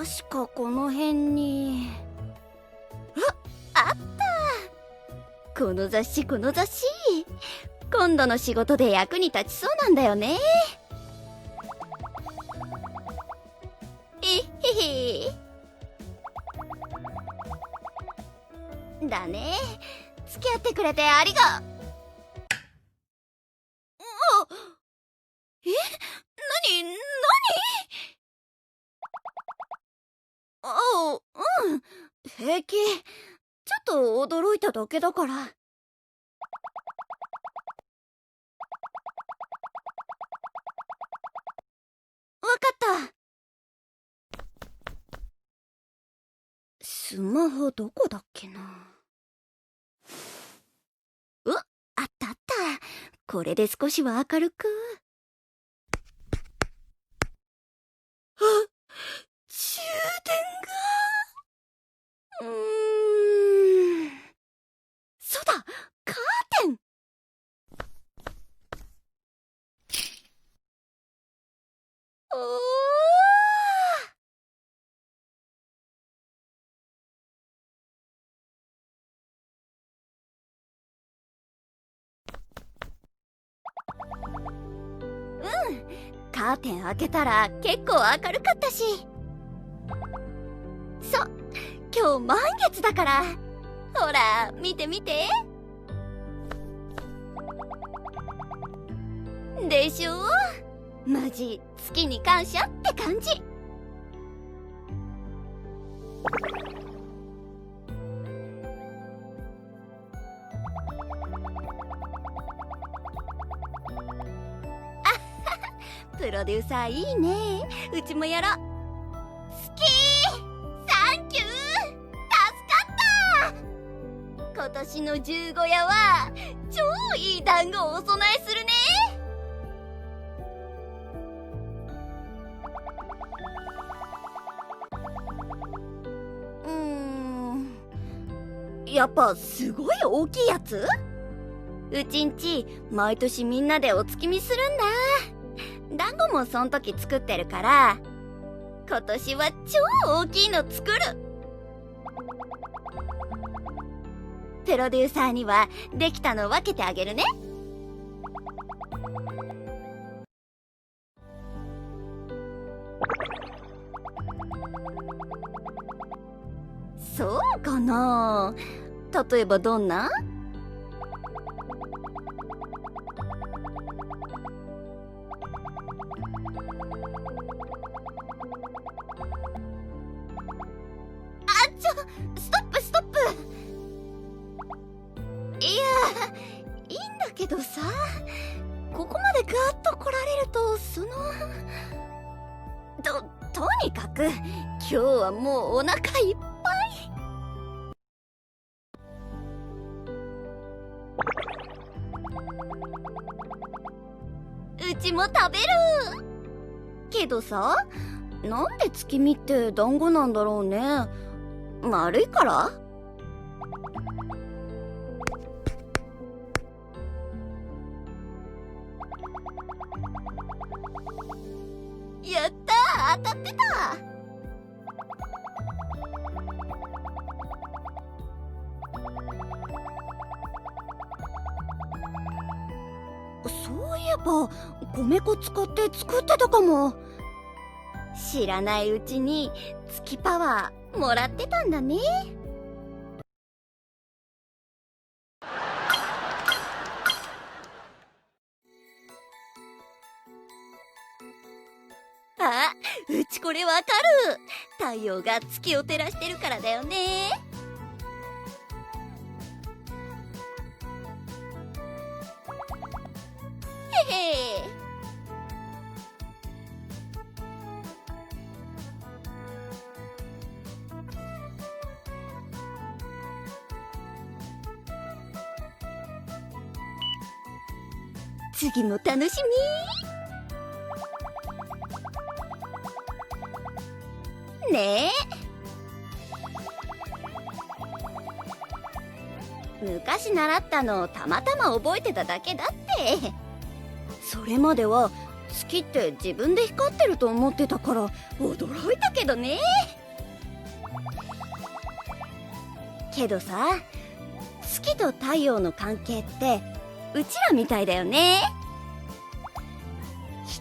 確かこの辺に。ああった。この雑誌この雑誌。今度の仕事で役に立ちそうなんだよね。えへへ。だね。付き合ってくれてありが。おえなになにあうん。平気。ちょっと驚いただけだから。わかった。スマホどこだっけな。うわあったあった。これで少しは明るく。カーテン開けたら結構明るかったし。そう今日満月だから。ほら見て見て。でしょ？マジ月に感謝って感じ。ロデューサーいいね。うちもやろ好きサンキュー!助かった!今年の十五夜は超いい団子をお供えするね。やっぱすごい大きいやつ？うちんち毎年みんなでお月見するんだ。団子もそん時作ってるから今年は超大きいの作る。プロデューサーにはできたの分けてあげるね。そうかな？例えばどんな？く今日はもうお腹いっぱい。うちも食べる。けどさなんで月見って団子なんだろうね。丸いから。やった当たってた米粉使って作ってたかも。知らないうちに月パワーもらってたんだね。あうちこれわかる。太陽が月を照らしてるからだよね。次も楽しみ。ねえ。昔習ったのをたまたま覚えてただけだって。それまでは月って自分で光ってると思ってたから驚いたけどね。けどさ月と太陽の関係ってうちらみたいだよね。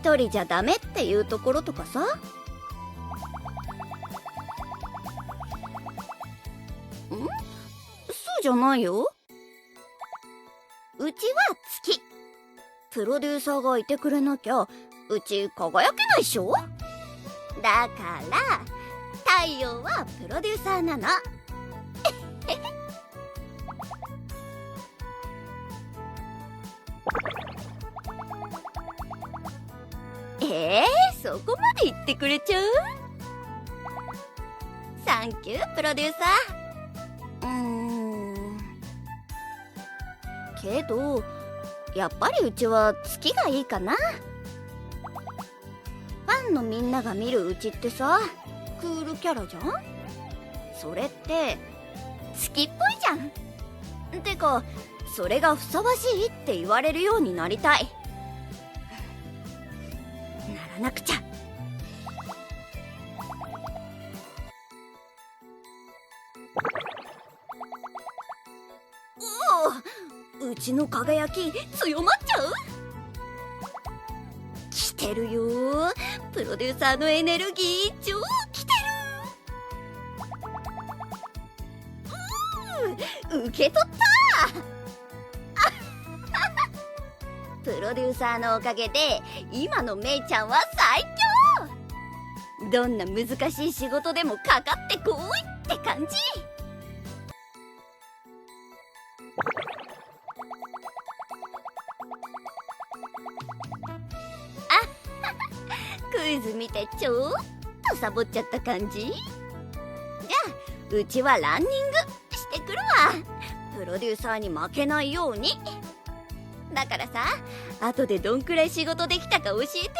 一人じゃダメっていうところとかさ。ん？そうじゃないよ。うちは月。プロデューサーがいてくれなきゃうち輝けないっしょ。だから太陽はプロデューサーなの。そこまで言ってくれちゃう？サンキュープロデューサー。うーん。けどやっぱりうちは月がいいかな。ファンのみんなが見るうちってさクールキャラじゃん？それって月っぽいじゃん。てかそれがふさわしいって言われるようになりたい。ならなくちゃ。おおうちの輝き強まっちゃう？来てるよ。プロデューサーのエネルギー超来てる。うん受け取った。プロデューサーのおかげで今のメイちゃんは最強どんな難しい仕事でもかかってこいって感じ。あクイズ見てちょっとサボっちゃった感じ。じゃあうちはランニングしてくるわ。プロデューサーに負けないように。だからさ後でどんくらい仕事できたか教えて。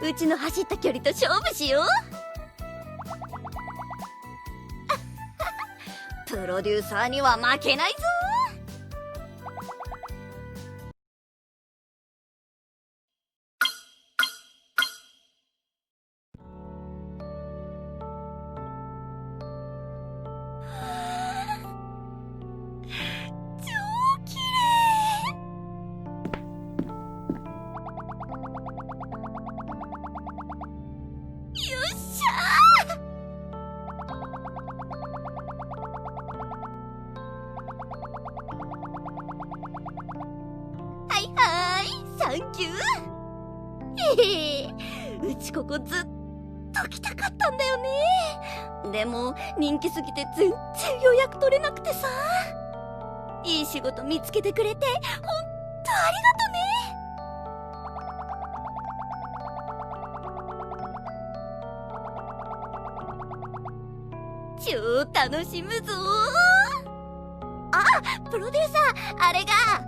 うちの走った距離と勝負しよう。プロデューサーには負けないぞ。サンキューへへ。うちここずっと来たかったんだよね。でも人気すぎて全然予約取れなくてさ。いい仕事見つけてくれてほんとありがとね。超楽しむぞ。あプロデューサーあれが。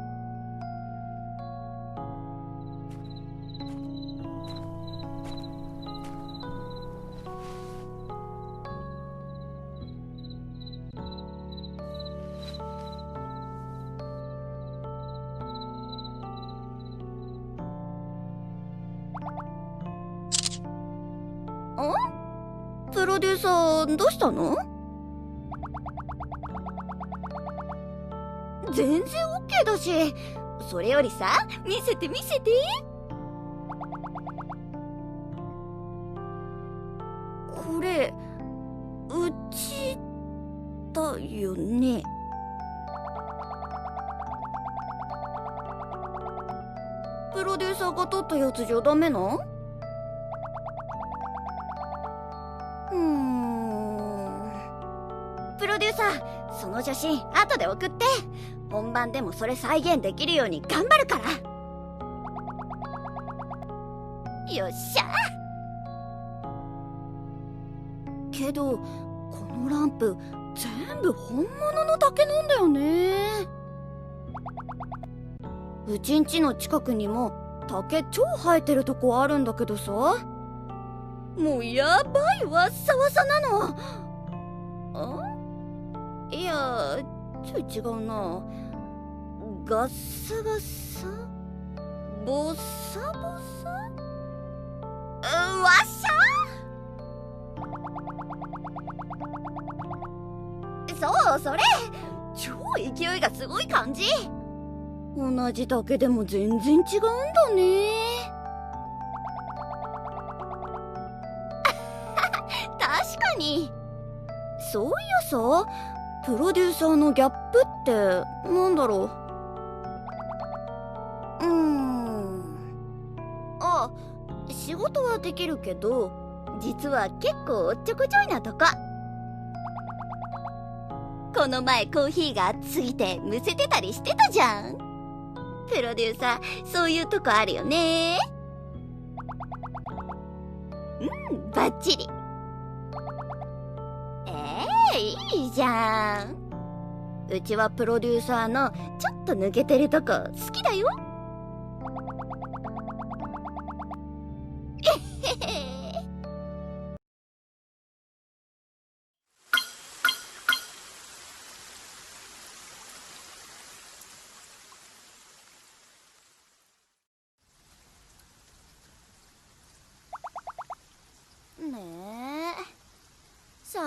ロデューサーどうしたの？全然 OK だしそれよりさ見せて見せて。これうちだよね。プロデューサーが撮ったやつじゃダメな？その写真後で送って。本番でもそれ再現できるように頑張るから。よっしゃ。けどこのランプ全部本物の竹なんだよね。うちんちの近くにも竹超生えてるとこあるんだけどさ。もうやばいわっさわさなの。あ？いやちょい違うな。ガッサガッサ？ボッサボサ？うわっしゃ！そうそれ。超勢いがすごい感じ。同じだけでも全然違うんだね。確かに。そういやさプロデューサーのギャップってなんだろう？うーん。あ仕事はできるけど実は結構おっちょこちょいなとこ。この前コーヒーが熱すぎてむせてたりしてたじゃん。プロデューサーそういうとこあるよね。うんバッチリ。いいじゃん。うちはプロデューサーのちょっと抜けてるとこ好きだよ。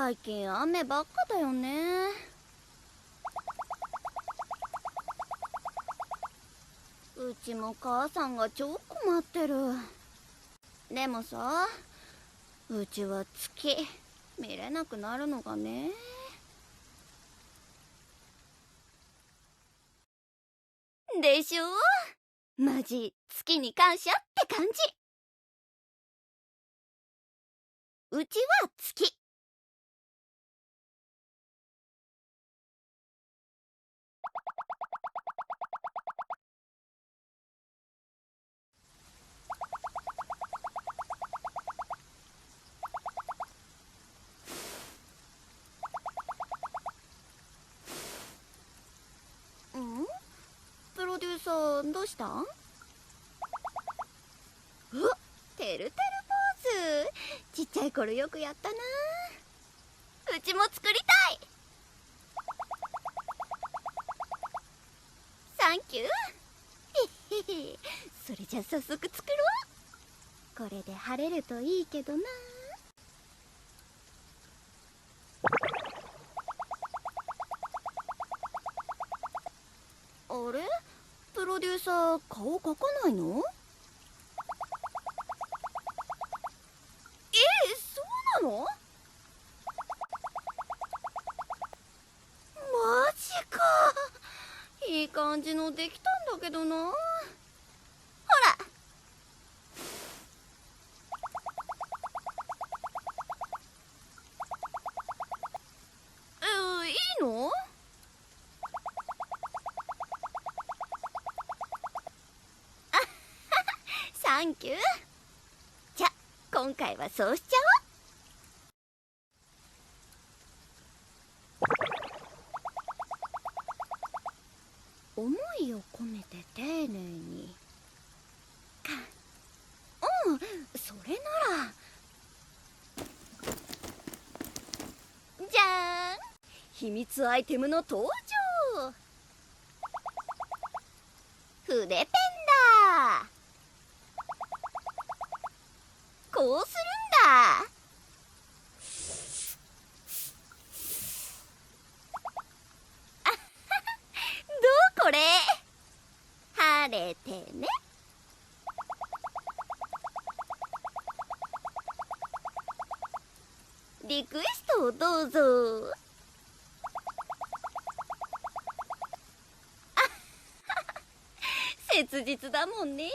最近雨ばっかだよね。うちも母さんが超困ってる。でもさうちは月見れなくなるのがね。でしょ？マジ月に感謝って感じ。うちは月。ん？プロデューサーどうしたん？うわてるてるポーズ。ちっちゃい頃よくやったな。うちも作りたい。サンキュー。それじゃ早速作ろう。これで晴れるといいけどな。顔描かないの？ンキュー。じゃ今回はそうしちゃおう。思いを込めて丁寧に。か。うんそれなら。じゃーん。秘密アイテムの登場。筆ペン。こうするんだ？どうこれ？晴れてね。リクエストをどうぞ。あ切実だもんね。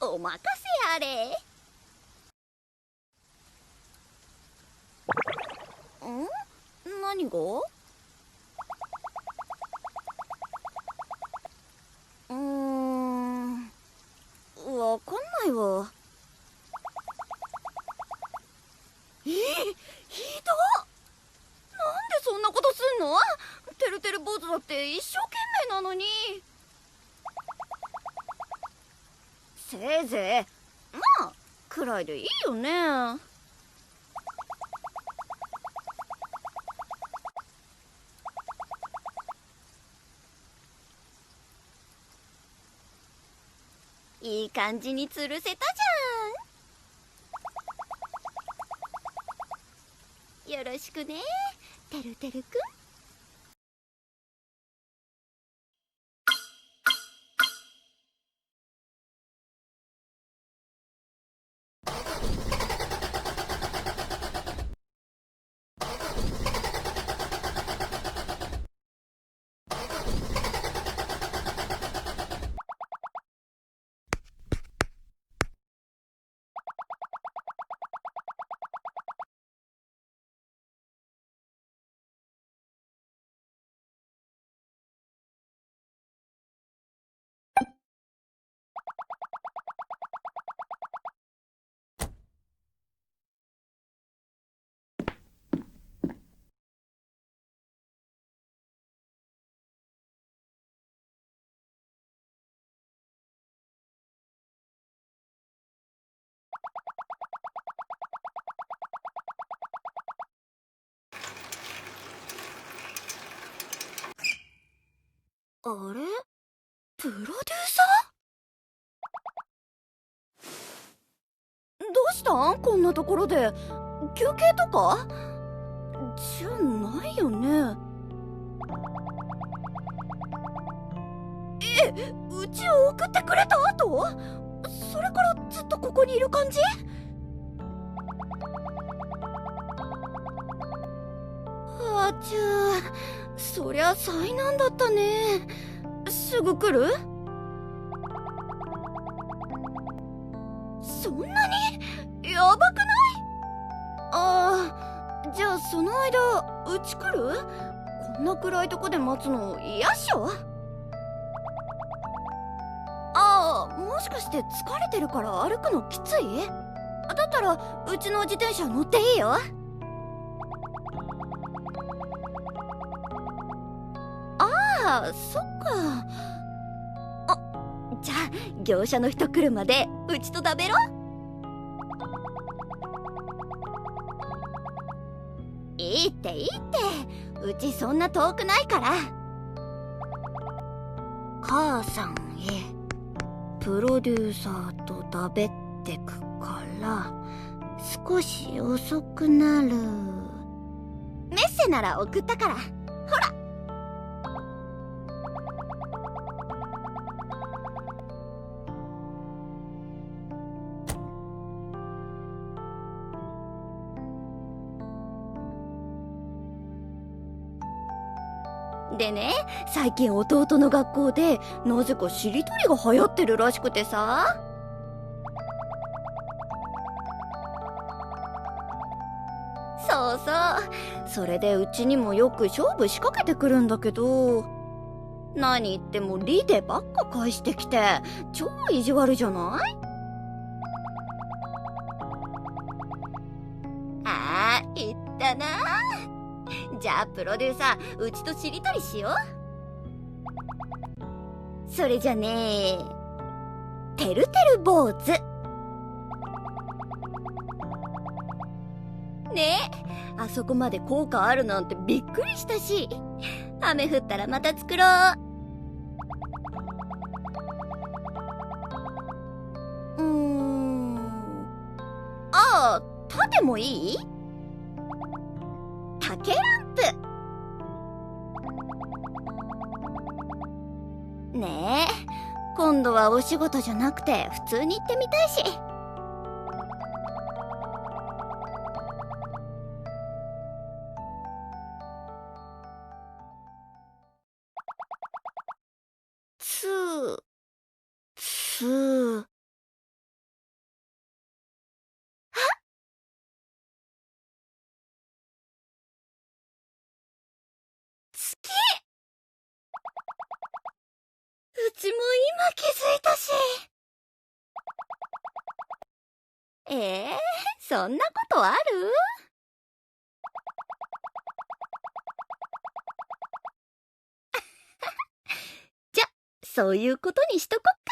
お任せあれ。ん？何が？うんわかんないわ。え？ひどなんでそんなことすんの？てるてる坊主だって一生懸命なのに。せいぜいまあくらいでいいよね。いい感じに吊るせたじゃん。よろしくねてるてるくん。あれ？プロデューサー？どうしたん？こんなところで。休憩とか？じゃないよね。えうちを送ってくれた後？それからずっとここにいる感じ？ちゃそりゃ災難だったね。すぐ来る？そんなに？やばくない？ああじゃあその間うち来る？こんな暗いとこで待つの嫌っしょ？ああもしかして疲れてるから歩くのきつい？だったらうちの自転車乗っていいよ。あそっか。あじゃあ業者の人来るまでうちと食べろ。いいっていいって。うちそんな遠くないから。母さんへ。プロデューサーと食べってくから。少し遅くなる。メッセなら送ったから。最近弟の学校でなぜかしりとりが流行ってるらしくてさ。そうそう。それでうちにもよく勝負仕掛けてくるんだけど。何言っても「リ」でばっか返してきて超意地悪じゃない？ああ言ったな。じゃあプロデューサーうちとしりとりしよう。それじゃねてるてる坊主。ねえあそこまで効果あるなんてびっくりしたし。雨降ったらまた作ろう。うーん。ああ縦もいい？今度はお仕事じゃなくて普通に行ってみたいし。ちも今気づいたし。えーそんなことある？じゃそういうことにしとこっか。